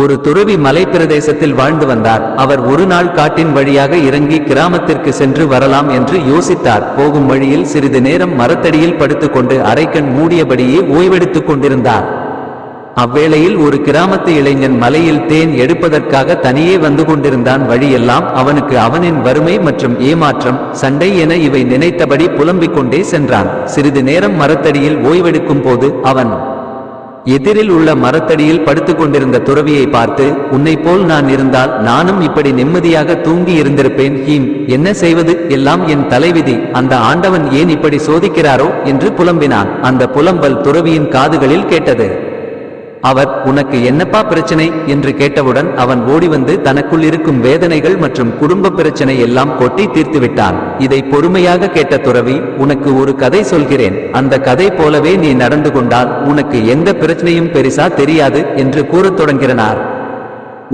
ஒரு துறவி மலைப்பிரதேசத்தில் வாழ்ந்து வந்தார். அவர் ஒரு நாள் காட்டின் வழியாக இறங்கி கிராமத்திற்கு சென்று வரலாம் என்று யோசித்தார். போகும் வழியில் சிறிது நேரம் மரத்தடியில் படுத்துக்கொண்டு அரைக்கண் மூடியபடியே ஓய்வெடுத்துக் கொண்டிருந்தார். அவ்வேளையில் ஒரு கிராமத்து இளைஞன் மலையில் தேன் எடுப்பதற்காக தனியே வந்து கொண்டிருந்தான். வழியெல்லாம் அவனுக்கு அவனின் வறுமை மற்றும் ஏமாற்றம் சண்டை என இவை நினைத்தபடி புலம்பிக் கொண்டே சென்றான். சிறிது நேரம் மரத்தடியில் ஓய்வெடுக்கும் போது அவன் எதிரில் உள்ள மரத்தடியில் படுத்துக் கொண்டிருந்த துறவியை பார்த்து உன்னை போல் நான் இருந்தால் நானும் இப்படி நிம்மதியாக தூங்கி இருந்திருப்பேன். ஹீம் என்ன செய்வது? எல்லாம் என் தலைவிதி. அந்த ஆண்டவன் ஏன் இப்படி சோதிக்கிறாரோ? என்று புலம்பினான். அந்த புலம்பல் துறவியின் காதுகளில் கேட்டது. அவர் உனக்கு என்னப்பா பிரச்சனை? என்று கேட்டவுடன் அவன் ஓடி வந்து தனக்குள் இருக்கும் வேதனைகள் மற்றும் குடும்ப பிரச்சனை எல்லாம் கொட்டி தீர்த்து விட்டான். இதை பொறுமையாக கேட்ட துறவி உனக்கு ஒரு கதை சொல்கிறேன். அந்த கதை போலவே நீ நடந்து கொண்டால் உனக்கு எந்த பிரச்சனையும் பெரிசா தெரியாது என்று கூறத் தொடங்கினார்.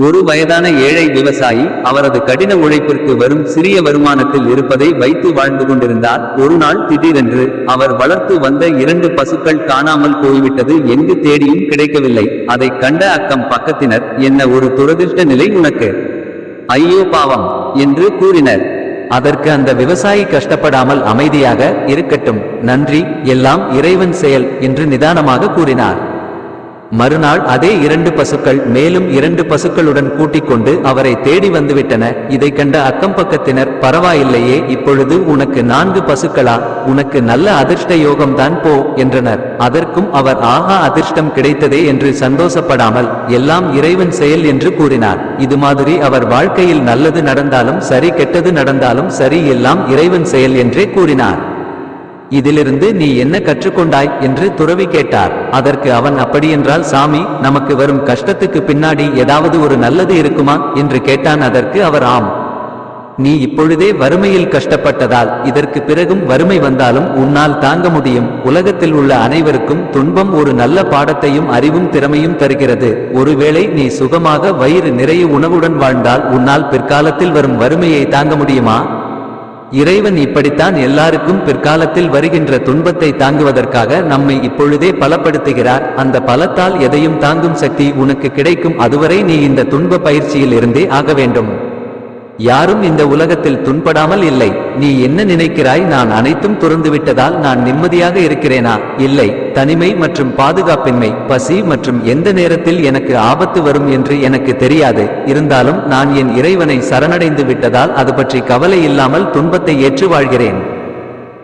ஒரு வயதான ஏழை விவசாயி அவரது கடின உழைப்பிற்கு வரும் சிறிய வருமானத்தில் இருப்பதை வைத்து வாழ்ந்து கொண்டிருந்தார். ஒரு நாள் திடீரென்று அவர் வளர்த்து வந்த இரண்டு பசுக்கள் காணாமல் போய்விட்டது எங்கு தேடியும் கிடைக்கவில்லை. அதை கண்ட அக்கம் பக்கத்தினர் என்ன ஒரு துரதிருஷ்ட நிலை உனக்கு? ஐயோ பாவம் என்று கூறினர். அதற்கு அந்த விவசாயி கஷ்டப்படாமல் அமைதியாக இருக்கட்டும். நன்றி எல்லாம் இறைவன் செயல் என்று நிதானமாக கூறினார். மறுநாள் அதே இரண்டு பசுக்கள் மேலும் இரண்டு பசுக்களுடன் கூட்டிக் கொண்டு அவரை தேடி வந்துவிட்டன. இதை கண்ட அக்கம் பக்கத்தினர் பரவாயில்லையே இப்பொழுது உனக்கு நான்கு பசுக்களா? உனக்கு நல்ல அதிர்ஷ்ட யோகம்தான் போ என்றனர். அதற்கும் அவர் ஆஹா அதிர்ஷ்டம் கிடைத்ததே என்று சந்தோஷப்படாமல் எல்லாம் இறைவன் செயல் என்று கூறினார். இது மாதிரி அவர் வாழ்க்கையில் நல்லது நடந்தாலும் சரி கெட்டது நடந்தாலும் சரி எல்லாம் இறைவன் செயல் என்றே கூறினார். இதிலிருந்து நீ என்ன கற்றுக்கொண்டாய் என்று துறவி கேட்டார். அதற்கு அவன் அப்படியென்றால் சாமி நமக்கு வரும் கஷ்டத்துக்கு பின்னாடி ஏதாவது ஒரு நல்லது இருக்குமா? என்று கேட்டான். அதற்கு அவர் ஆம். நீ இப்பொழுதே வறுமையில் கஷ்டப்பட்டதால் இதற்கு பிறகும் வறுமை வந்தாலும் உன்னால் தாங்க முடியும். உலகத்தில் உள்ள அனைவருக்கும் துன்பம் ஒரு நல்ல பாடத்தையும் அறிவும் திறமையும் தருகிறது. ஒருவேளை நீ சுகமாக வயிறு நிறைய உணவுடன் வாழ்ந்தால் உன்னால் பிற்காலத்தில் வரும் வறுமையை தாங்க முடியுமா? இறைவன் இப்படித்தான் எல்லாருக்கும் பிற்காலத்தில் வருகின்ற துன்பத்தை தாங்குவதற்காக நம்மை இப்பொழுதே பலப்படுத்துகிறார். அந்த பலத்தால் எதையும் தாங்கும் சக்தி உனக்கு கிடைக்கும். அதுவரை நீ இந்த துன்ப பயிற்சியில் இருந்தே ஆக வேண்டும். யாரும் இந்த உலகத்தில் துன்படாமல் இல்லை. நீ என்ன நினைக்கிறாய்? நான் அனைத்தும் துறந்து விட்டதால் நான் நிம்மதியாக இருக்கிறேனா? இல்லை. தனிமை மற்றும் பாதுகாப்பின்மை பசி மற்றும் எந்த நேரத்தில் எனக்கு ஆபத்து வரும் என்று எனக்கு தெரியாது. இருந்தாலும் நான் என் இறைவனை சரணடைந்து விட்டதால் அது பற்றி கவலை இல்லாமல் துன்பத்தை ஏற்று வாழ்கிறேன்.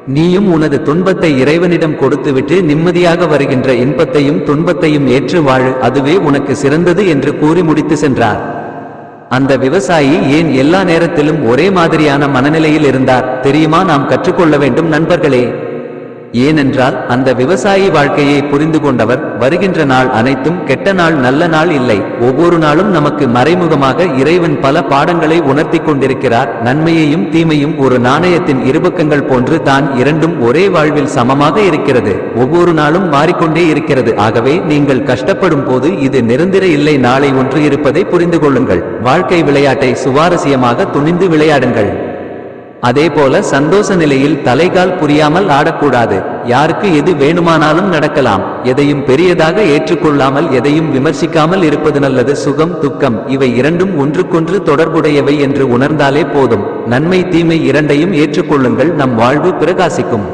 நீயும் உனது துன்பத்தை இறைவனிடம் கொடுத்துவிட்டு நிம்மதியாக வருகின்ற இன்பத்தையும் துன்பத்தையும் ஏற்று வாழு. அதுவே உனக்கு சிறந்தது என்று கூறி முடித்து சென்றார். அந்த விவசாயி ஏன் எல்லா நேரத்திலும் ஒரே மாதிரியான மனநிலையில் இருந்தார்? தெரியுமா? நாம் கற்றுக்கொள்ள வேண்டும் நண்பர்களே. ஏனென்றால் அந்த விவசாயி வாழ்க்கையை புரிந்து கொண்டவர் வருகின்ற நாள் அனைத்தும் கெட்ட நாள் நல்ல நாள் இல்லை. ஒவ்வொரு நாளும் நமக்கு மறைமுகமாக இறைவன் பல பாடங்களை உணர்த்தி கொண்டிருக்கிறார். நன்மையையும் தீமையும் ஒரு நாணயத்தின் இருபக்கங்கள் போன்று தான் இரண்டும் ஒரே வாழ்வில் சமமாக இருக்கிறது. ஒவ்வொரு நாளும் மாறிக்கொண்டே இருக்கிறது. ஆகவே நீங்கள் கஷ்டப்படும் போது இது நிரந்தர இல்லை. நாளை ஒன்று இருப்பதை புரிந்து கொள்ளுங்கள். வாழ்க்கை விளையாட்டை சுவாரஸ்யமாக துணிந்து விளையாடுங்கள். அதேபோல சந்தோஷ நிலையில் தலைகால் புரியாமல் ஆடக்கூடாது. யாருக்கு எது வேணுமானாலும் நடக்கலாம். எதையும் பெரியதாக ஏற்றுக்கொள்ளாமல் எதையும் விமர்சிக்காமல் இருப்பது நல்லது. சுகம் துக்கம் இவை இரண்டும் ஒன்றுக்கொன்று தொடர்புடையவை என்று உணர்ந்தாலே போதும். நன்மை தீமை இரண்டையும் ஏற்றுக்கொள்ளுங்கள். நம் வாழ்வு பிரகாசிக்கும்.